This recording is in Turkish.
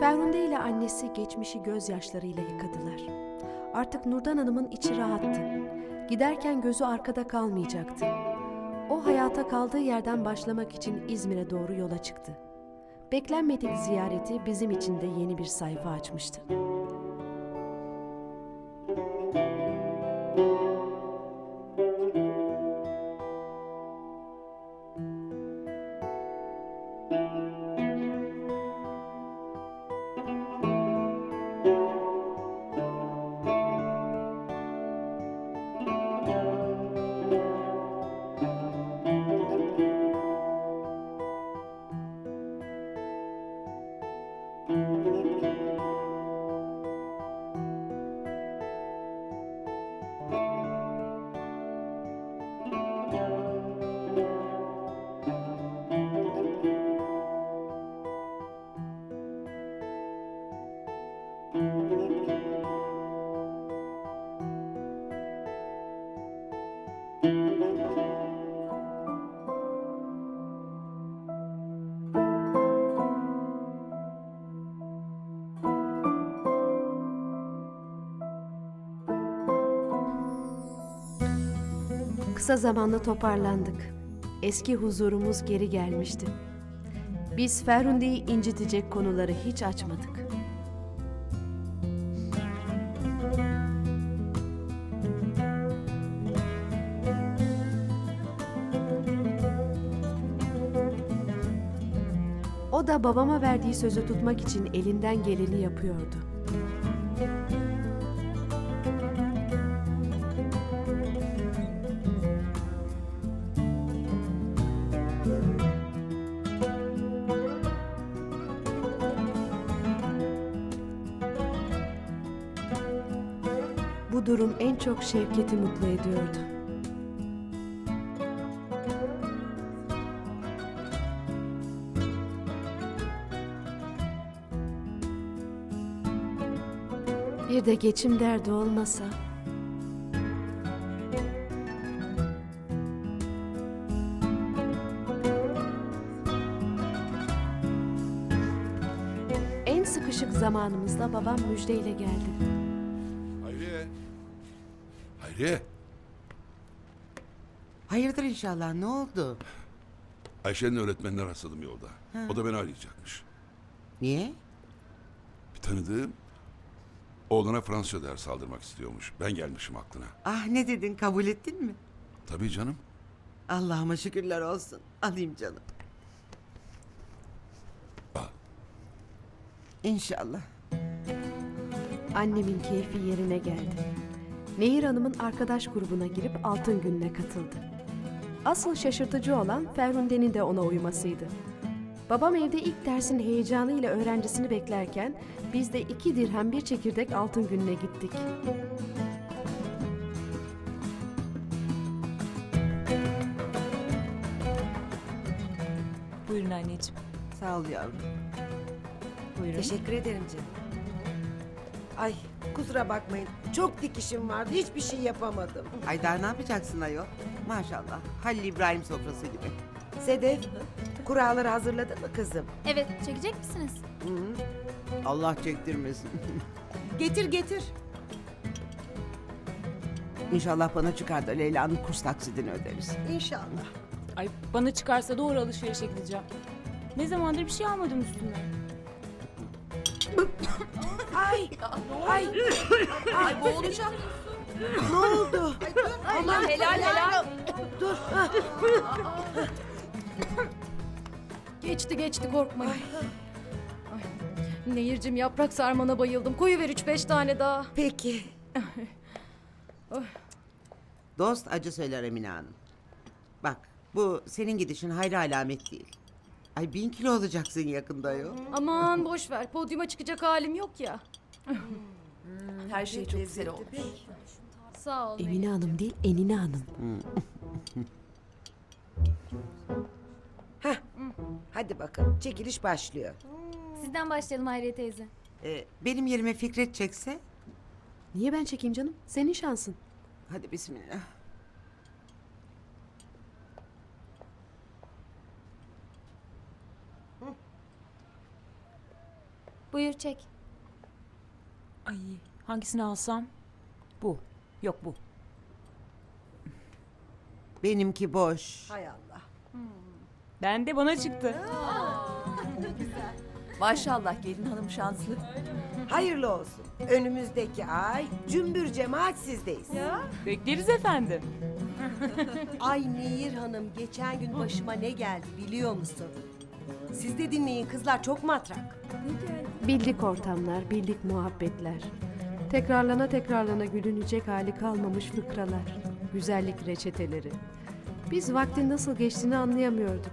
Ferhunde ile annesi geçmişi gözyaşlarıyla yıkadılar. Artık Nurdan Hanım'ın içi rahattı. Giderken gözü arkada kalmayacaktı. O hayata kaldığı yerden başlamak için İzmir'e doğru yola çıktı. Beklenmedik ziyareti bizim için de yeni bir sayfa açmıştı. Kısa zamanda toparlandık. Eski huzurumuz geri gelmişti. Biz Ferhunde'yi incitecek konuları hiç açmadık. O da babama verdiği sözü tutmak için elinden geleni yapıyordu. Bu durum en çok Şevket'i mutlu ediyordu. Bir de geçim derdi olmasa. En sıkışık zamanımızda babam müjdeyle geldi. Hayriye. Hayırdır inşallah ne oldu? Ayşe'nin öğretmenine rastladım yolda. O da beni arayacakmış. Niye? Bir tanıdığım oğluna Fransızca ders aldırmak istiyormuş. Ben gelmişim aklına. Ah ne dedin kabul ettin mi? Tabii canım. Allah'ıma şükürler olsun. Alayım canım. Al. İnşallah. Annemin keyfi yerine geldi. Nehir Hanım'ın arkadaş grubuna girip altın gününe katıldı. Asıl şaşırtıcı olan Ferhunde'nin de ona uymasıydı. Babam evde ilk dersin heyecanıyla öğrencisini beklerken biz de iki dirhem bir çekirdek altın gününe gittik. Buyurun anneciğim. Sağ ol yavrum. Buyurun. Teşekkür ederim canım. Ay kusura bakmayın. Çok dikişim vardı. Hiçbir şey yapamadım. Ay daha ne yapacaksın ayol? Maşallah. Halil İbrahim sofrası gibi. Sedef, kuralları hazırladın mı kızım? Evet, çekecek misiniz? Allah çektirmesin. Getir getir. İnşallah bana çıkar da Leyla'nın kurs taksidini öderiz. İnşallah. Ay bana çıkarsa doğru alışverişe gideceğim. Ne zamandır bir şey almadım üstüme. Ay, ay, ay boğulacağım. ne oldu? Aman helal helal. Dur. ha. Geçti geçti korkmayın. Ay. Nehircim yaprak sarmana bayıldım. Koyu ver üç beş tane daha. Peki. Dost acı söyler Emine Hanım. Bak bu senin gidişin hayra alamet değil. Ay bin kilo olacaksın yakında yo. Aman boş ver. Podyuma çıkacak halim yok ya. Her şey çok güzel oldu. Sağ ol. Emine Hanım değil, Enine Hanım. Hadi bakalım. Çekiliş başlıyor. Sizden başlayalım Hayriye teyze. Ee, benim yerime Fikret çekse. Niye ben çekeyim canım? Senin şansın. Hadi bismillah. Buyur çek. Ay hangisini alsam? Bu. Yok bu. Benimki boş. Hay Allah. Ben de bana çıktı. Maşallah gelin hanım şanslı. Hayırlı olsun. Önümüzdeki ay cümbür cemaat sizdeyiz. Bekleriz efendim. Ay Nehir Hanım geçen gün başıma ne geldi biliyor musun? Siz de dinleyin kızlar çok matrak. Bildik ortamlar, bildik muhabbetler. Tekrarlana tekrarlana gülünecek hali kalmamış fıkralar. Güzellik reçeteleri. Biz vaktin nasıl geçtiğini anlayamıyorduk.